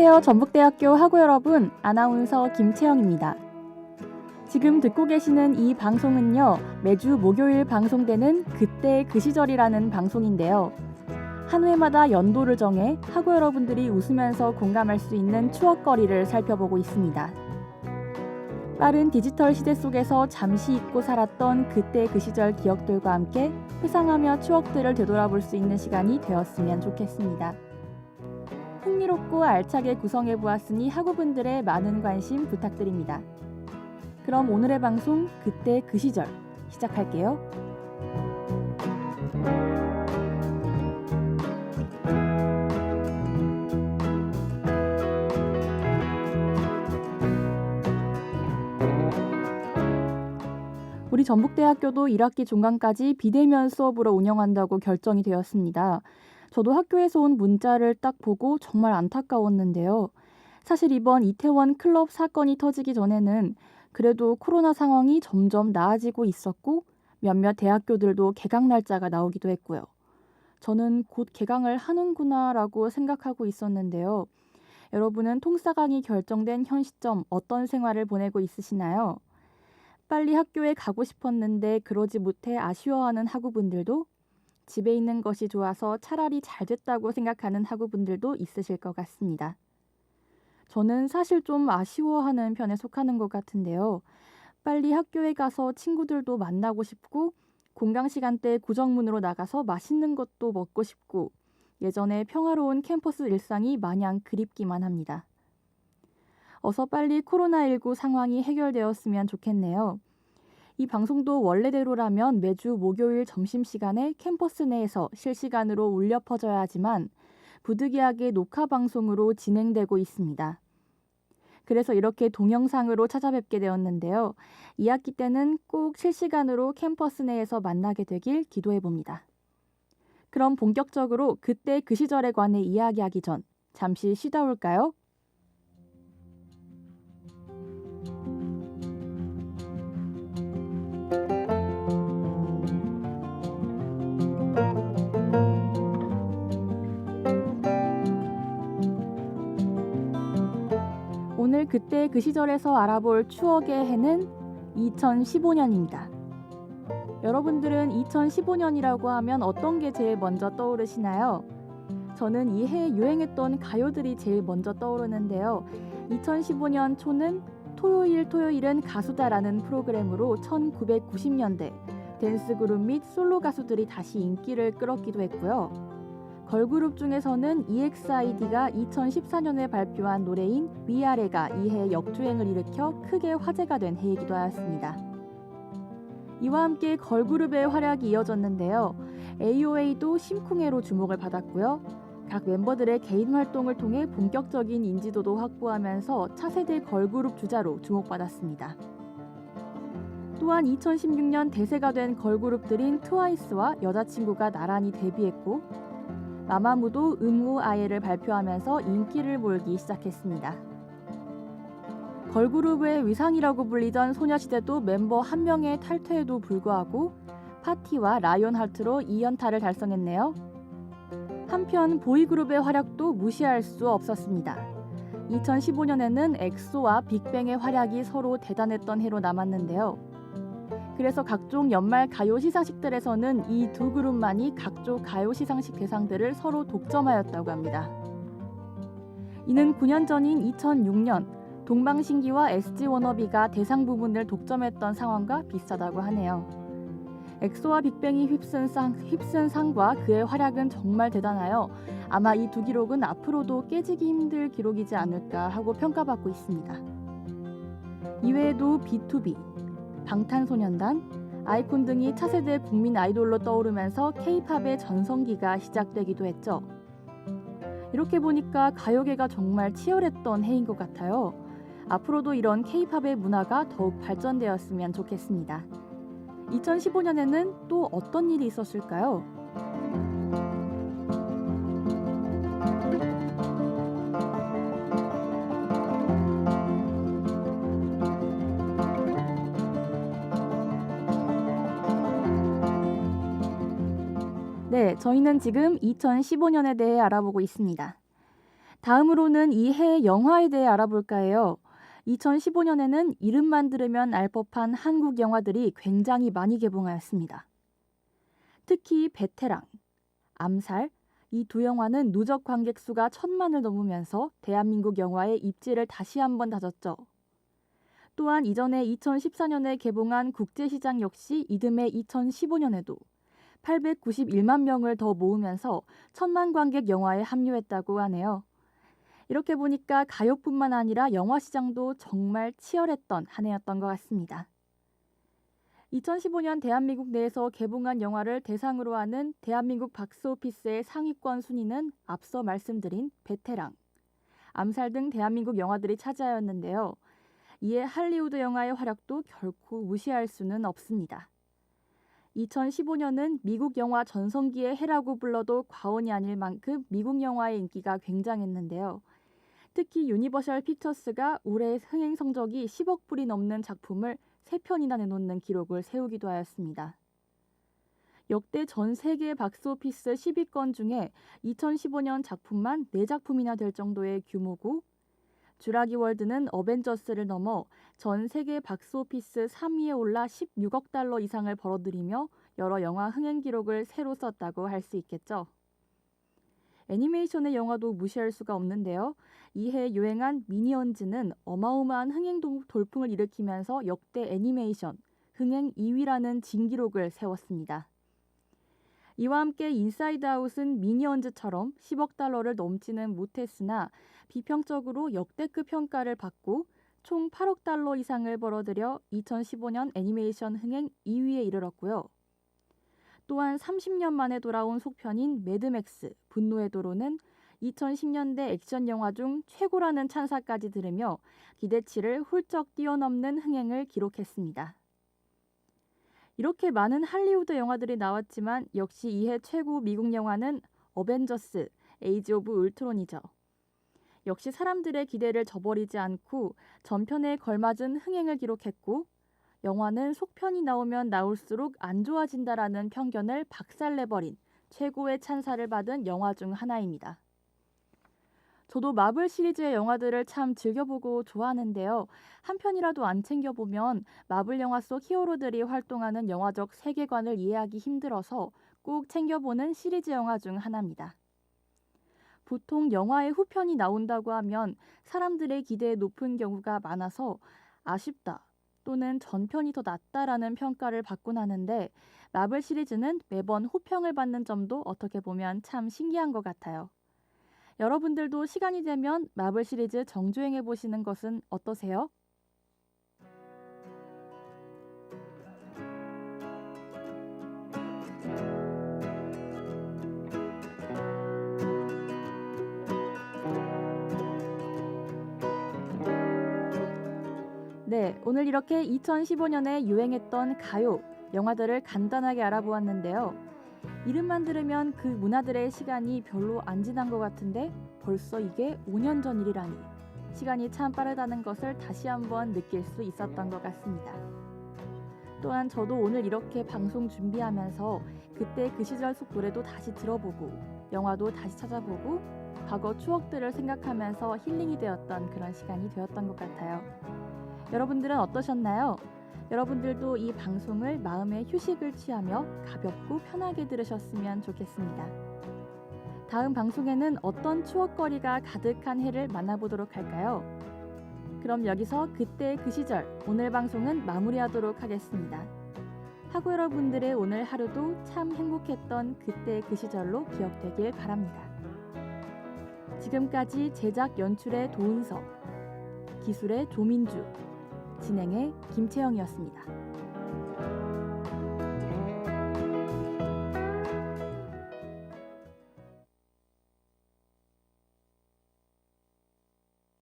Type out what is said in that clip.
안녕하세요. 전북대학교 학우 여러분. 아나운서 김채영입니다. 지금 듣고 계시는 이 방송은요. 매주 목요일 방송되는 그때 그 시절이라는 방송인데요. 한 회마다 연도를 정해 학우 여러분들이 웃으면서 공감할 수 있는 추억거리를 살펴보고 있습니다. 빠른 디지털 시대 속에서 잠시 잊고 살았던 그때 그 시절 기억들과 함께 회상하며 추억들을 되돌아볼 수 있는 시간이 되었으면 좋겠습니다. 흥미롭고 알차게 구성해 보았으니 학우분들의 많은 관심 부탁드립니다. 그럼 오늘의 방송 그때 그 시절 시작할게요. 우리 전북대학교도 1학기 종강까지 비대면 수업으로 운영한다고 결정이 되었습니다. 저도 학교에서 온 문자를 딱 보고 정말 안타까웠는데요. 사실 이번 이태원 클럽 사건이 터지기 전에는 그래도 코로나 상황이 점점 나아지고 있었고 몇몇 대학교들도 개강 날짜가 나오기도 했고요. 저는 곧 개강을 하는구나라고 생각하고 있었는데요. 여러분은 통사강이 결정된 현 시점 어떤 생활을 보내고 있으시나요? 빨리 학교에 가고 싶었는데 그러지 못해 아쉬워하는 학우분들도 집에 있는 것이 좋아서 차라리 잘 됐다고 생각하는 학우분들도 있으실 것 같습니다. 저는 사실 좀 아쉬워하는 편에 속하는 것 같은데요. 빨리 학교에 가서 친구들도 만나고 싶고 공강 시간대 구정문으로 나가서 맛있는 것도 먹고 싶고 예전에 평화로운 캠퍼스 일상이 마냥 그립기만 합니다. 어서 빨리 코로나19 상황이 해결되었으면 좋겠네요. 이 방송도 원래대로라면 매주 목요일 점심시간에 캠퍼스 내에서 실시간으로 울려 퍼져야 하지만 부득이하게 녹화 방송으로 진행되고 있습니다. 그래서 이렇게 동영상으로 찾아뵙게 되었는데요. 2학기 때는 꼭 실시간으로 캠퍼스 내에서 만나게 되길 기도해 봅니다. 그럼 본격적으로 그때 그 시절에 관해 이야기하기 전 잠시 쉬다 올까요? 오늘 그때 그 시절에서 알아볼 추억의 해는 2015년입니다. 여러분들은 2015년이라고 하면 어떤 게 제일 먼저 떠오르시나요? 저는 이 해에 유행했던 가요들이 제일 먼저 떠오르는데요. 2015년 초는 토요일 토요일은 가수다라는 프로그램으로 1990년대 댄스 그룹 및 솔로 가수들이 다시 인기를 끌었기도 했고요. 걸그룹 중에서는 EXID가 2014년에 발표한 노래인 위아래가 이해 역주행을 일으켜 크게 화제가 된 해이기도 하였습니다. 이와 함께 걸그룹의 활약이 이어졌는데요. AOA도 심쿵해로 주목을 받았고요. 각 멤버들의 개인 활동을 통해 본격적인 인지도도 확보하면서 차세대 걸그룹 주자로 주목받았습니다. 또한 2016년 대세가 된 걸그룹들인 트와이스와 여자친구가 나란히 데뷔했고 마마무도 음우 아예를 발표하면서 인기를 몰기 시작했습니다. 걸그룹의 위상이라고 불리던 소녀시대도 멤버 한 명의 탈퇴에도 불구하고 파티와 라이온 하트로 2연타를 달성했네요. 한편 보이그룹의 활약도 무시할 수 없었습니다. 2015년에는 엑소와 빅뱅의 활약이 서로 대단했던 해로 남았는데요. 그래서 각종 연말 가요 시상식들에서는 이 두 그룹만이 각종 가요 시상식 대상들을 서로 독점하였다고 합니다. 이는 9년 전인 2006년 동방신기와 SG 워너비가 대상 부분을 독점했던 상황과 비슷하다고 하네요. 엑소와 빅뱅이 휩쓴, 상, 휩쓴 상과 그의 활약은 정말 대단하여 아마 이 두 기록은 앞으로도 깨지기 힘들 기록이지 않을까 하고 평가받고 있습니다. 이외에도 B2B, 방탄소년단, 아이콘 등이 차세대 국민 아이돌로 떠오르면서 K-팝의 전성기가 시작되기도 했죠. 이렇게 보니까 가요계가 정말 치열했던 해인 것 같아요. 앞으로도 이런 K-팝의 문화가 더욱 발전되었으면 좋겠습니다. 2015년에는 또 어떤 일이 있었을까요? 저희는 지금 2015년에 대해 알아보고 있습니다. 다음으로는 이 해의 영화에 대해 알아볼까 해요. 2015년에는 이름만 들으면 알 법한 한국 영화들이 굉장히 많이 개봉하였습니다. 특히 베테랑, 암살, 이 두 영화는 누적 관객 수가 천만을 넘으면서 대한민국 영화의 입지를 다시 한번 다졌죠. 또한 이전에 2014년에 개봉한 국제시장 역시 이듬해 2015년에도 891만 명을 더 모으면서 천만 관객 영화에 합류했다고 하네요. 이렇게 보니까 가요뿐만 아니라 영화 시장도 정말 치열했던 한 해였던 것 같습니다. 2015년 대한민국 내에서 개봉한 영화를 대상으로 하는 대한민국 박스오피스의 상위권 순위는 앞서 말씀드린 베테랑, 암살 등 대한민국 영화들이 차지하였는데요. 이에 할리우드 영화의 활약도 결코 무시할 수는 없습니다. 2015년은 미국 영화 전성기의 해라고 불러도 과언이 아닐 만큼 미국 영화의 인기가 굉장했는데요. 특히 유니버셜 피처스가 올해 흥행 성적이 10억 불이 넘는 작품을 3편이나 내놓는 기록을 세우기도 하였습니다. 역대 전 세계 박스오피스 10위권 중에 2015년 작품만 4작품이나 될 정도의 규모고 주라기 월드는 어벤져스를 넘어 전 세계 박스오피스 3위에 올라 16억 달러 이상을 벌어들이며 여러 영화 흥행 기록을 새로 썼다고 할 수 있겠죠. 애니메이션의 영화도 무시할 수가 없는데요. 이해 유행한 미니언즈는 어마어마한 흥행 돌풍을 일으키면서 역대 애니메이션 흥행 2위라는 진기록을 세웠습니다. 이와 함께 인사이드 아웃은 미니언즈처럼 10억 달러를 넘지는 못했으나 비평적으로 역대급 평가를 받고 총 8억 달러 이상을 벌어들여 2015년 애니메이션 흥행 2위에 이르렀고요. 또한 30년 만에 돌아온 속편인 매드맥스 분노의 도로는 2010년대 액션 영화 중 최고라는 찬사까지 들으며 기대치를 훌쩍 뛰어넘는 흥행을 기록했습니다. 이렇게 많은 할리우드 영화들이 나왔지만 역시 이해 최고 미국 영화는 어벤져스 에이지 오브 울트론이죠. 역시 사람들의 기대를 저버리지 않고 전편에 걸맞은 흥행을 기록했고 영화는 속편이 나오면 나올수록 안 좋아진다라는 편견을 박살내버린 최고의 찬사를 받은 영화 중 하나입니다. 저도 마블 시리즈의 영화들을 참 즐겨보고 좋아하는데요. 한 편이라도 안 챙겨보면 마블 영화 속 히어로들이 활동하는 영화적 세계관을 이해하기 힘들어서 꼭 챙겨보는 시리즈 영화 중 하나입니다. 보통 영화의 후편이 나온다고 하면 사람들의 기대에 높은 경우가 많아서 아쉽다 또는 전편이 더 낫다라는 평가를 받곤 하는데 마블 시리즈는 매번 호평을 받는 점도 어떻게 보면 참 신기한 것 같아요. 여러분들도 시간이 되면 마블 시리즈 정주행해 보시는 것은 어떠세요? 네, 오늘 이렇게 2015년에 유행했던 가요, 영화들을 간단하게 알아보았는데요. 이름만 들으면 그 문화들의 시간이 별로 안 지난 것 같은데 벌써 이게 5년 전 일이라니 시간이 참 빠르다는 것을 다시 한번 느낄 수 있었던 것 같습니다. 또한 저도 오늘 이렇게 방송 준비하면서 그때 그 시절 속 노래도 다시 들어보고 영화도 다시 찾아보고 과거 추억들을 생각하면서 힐링이 되었던 그런 시간이 되었던 것 같아요. 여러분들은 어떠셨나요? 여러분들도 이 방송을 마음의 휴식을 취하며 가볍고 편하게 들으셨으면 좋겠습니다. 다음 방송에는 어떤 추억거리가 가득한 해를 만나보도록 할까요? 그럼 여기서 그때 그 시절 오늘 방송은 마무리하도록 하겠습니다. 하고 여러분들의 오늘 하루도 참 행복했던 그때 그 시절로 기억되길 바랍니다. 지금까지 제작 연출의 도은석, 기술의 조민주, 진행의 김채영이었습니다.